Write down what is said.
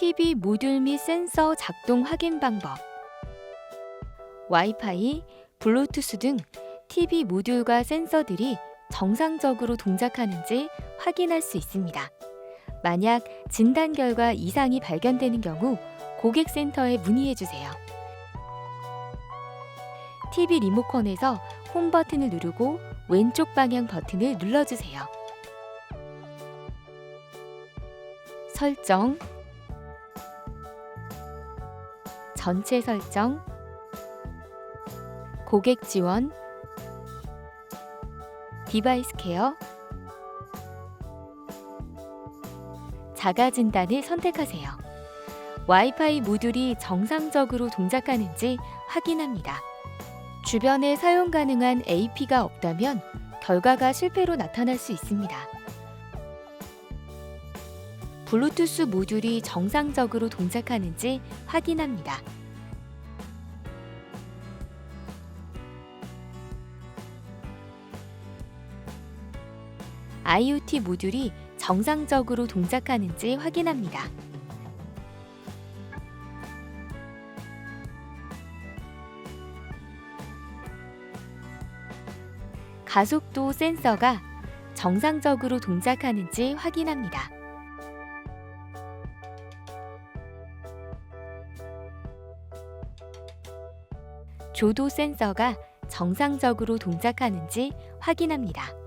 TV 모듈 및 센서 작동 확인 방법. 와이파이, 블루투스 등 TV 모듈과 센서들이 정상적으로 동작하는지 확인할 수 있습니다. 만약 진단 결과 이상이 발견되는 경우 고객센터에 문의해 주세요. TV 리모컨에서 홈 버튼을 누르고 왼쪽 방향 버튼을 눌러주세요. 설정, 전체 설정, 고객 지원, 디바이스 케어, 자가 진단을 선택하세요. 와이파이 모듈이 정상적으로 동작하는지 확인합니다. 주변에 사용 가능한 AP가 없다면 결과가 실패로 나타날 수 있습니다. 블루투스 모듈이 정상적으로 동작하는지 확인합니다. IoT 모듈이 정상적으로 동작하는지 확인합니다. 가속도 센서가 정상적으로 동작하는지 확인합니다. 조도 센서가 정상적으로 동작하는지 확인합니다.